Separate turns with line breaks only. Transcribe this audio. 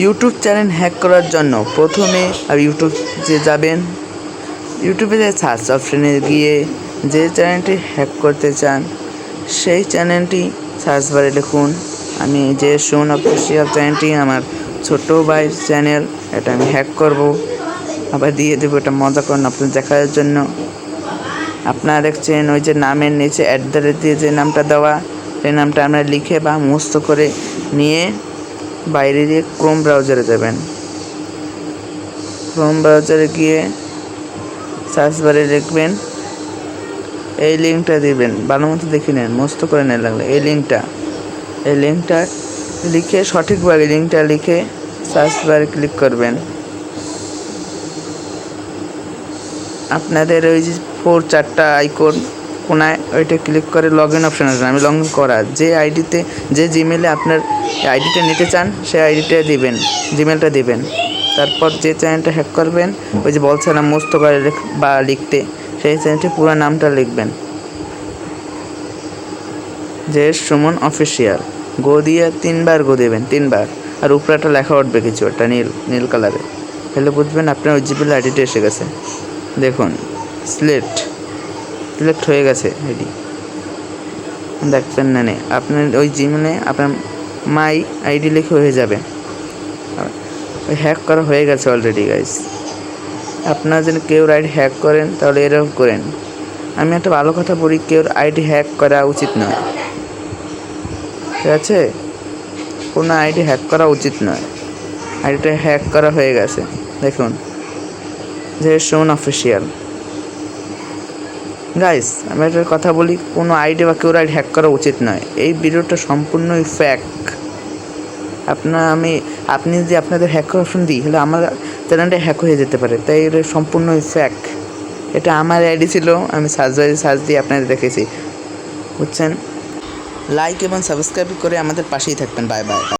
YouTube channel hack করার জন্য প্রথমে আর ইউটিউব যে যাবেন ইউটিউবে যে সার্চ অপশানে গিয়ে যে চ্যানেলটি হ্যাক করতে চান, সেই চ্যানেলটি সার্চ বারে লিখুন। আমি যে শুন অফিসিয়াল চ্যানেলটি আমার ছোট ভাইয়ের চ্যানেল এটা আমি হ্যাক করব। আবার দিয়ে দেবো, এটা মজা করুন আপনার দেখার জন্য। আপনারা দেখছেন ওই যে নামের নিচে অ্যাট দ্য রেট দিয়ে যে নামটা দেওয়া, সেই নামটা আমরা লিখে বা মুস্ত করে নিয়ে বাইরে দিয়ে ক্রোম ব্রাউজারে যাবেন। ক্রোম ব্রাউজারে গিয়ে সার্চ বারে লিখবেন এই লিঙ্কটা দিবেন। ভালো মতো দেখে নেন, মস্ত করে নেন লাগলে এই লিঙ্কটা এই লিঙ্কটা লিখে, সঠিকভাবে লিঙ্কটা লিখে সার্চ বারে ক্লিক করবেন। আপনাদের ওই যে ফোর চারটা আইকন কোনায় ওইটা ক্লিক করে লগ ইন অপশান আসবে আমি লগ ইন করা। যে আইডিতে যে জিমেলে আপনার আইডিটা নিতে চান সেই আইডিটা দিবেন জিমেলটা দিবেন। তারপর যে চ্যানেলটা হ্যাক করবেন, ওই যে বলছিলাম মস্ত করে বা লিখতে, সেই চ্যানেলটি পুরো নামটা লিখবেন। যে সুমন অফিসিয়াল গো দিয়ে তিনবার গো দেবেন, তিনবার। আর উপরে একটা লেখা উঠবে কিছু একটা, নীল নীল কালারে তাহলে বুঝবেন আপনার ওই জিপিএল আইডিটা এসে গেছে। দেখুন সিলেক্ট সিলেক্ট হয়ে গেছে আইডি দেখবেন না নে আপনার ওই জিমেলে আপনার মাই আইডি লিখে হয়ে যাবে। ওই হ্যাক করা হয়ে গেছে অলরেডি গাইস আপনারা যদি কেউ আইডি হ্যাক করেন, তাহলে এরকম করেন। আমি একটা ভালো কথা বলি, কেউ আইডি হ্যাক করা উচিত নয়। ঠিক আছে? কোনো আইডি হ্যাক করা উচিত নয়। আইডিটা হ্যাক করা হয়ে গেছে। দেখুন, যে শোন অফিসিয়াল গাইস আমি একটা কথা বলি, কোনো আইডি বা কেউ আইডি হ্যাক করা উচিত নয়। এই ভিডিওটা সম্পূর্ণই ফ্যাক আপনার আমি, আপনি যদি আপনাদের হ্যাক অপশন দিই, তাহলে আমার চ্যানেলটা হ্যাক হয়ে যেতে পারে। তাই এটা সম্পূর্ণই ফ্যাক এটা আমার আইডি ছিল, আমি সার্চ সার্চ দিয়ে আপনাদের দেখেছি বুঝছেন? লাইক এবং সাবস্ক্রাইব করে আমাদের পাশেই থাকবেন। Bye bye